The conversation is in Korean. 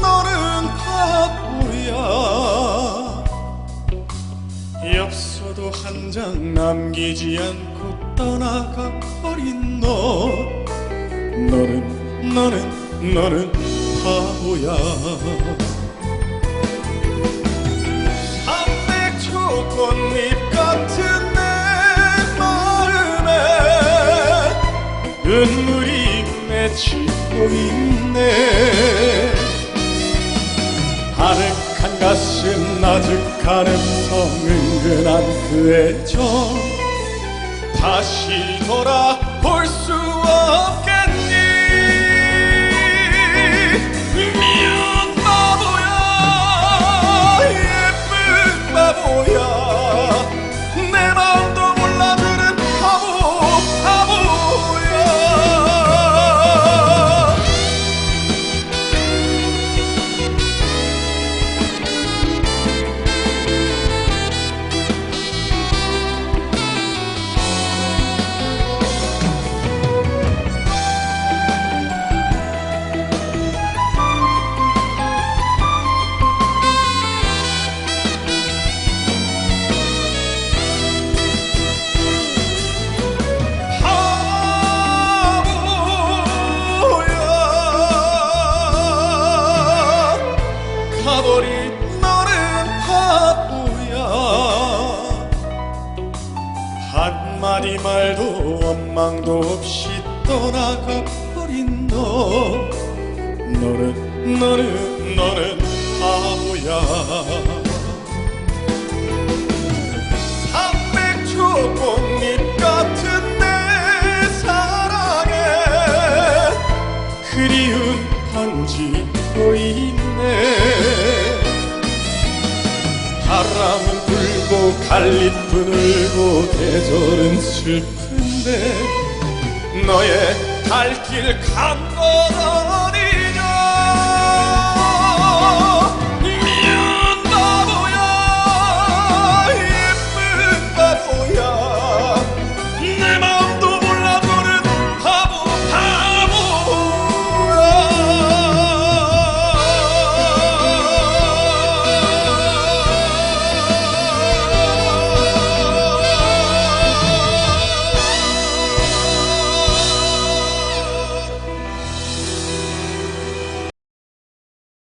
너는 바보야. 엽서도 한 장 남기지 않고 떠나가 버린 너. 너는 너는 너는 바보야. 꽃잎 같은 내 마음에 눈물이 맺히고 있네. 아늑한 가슴 나직한 음성 은근한 그 애정 다시 돌아볼 수 없겠니 한마디 말도 원망도 없이 떠나가 버린 너 갈리뿐 울고 계절은 슬픈데 너의 갈 길 간 거라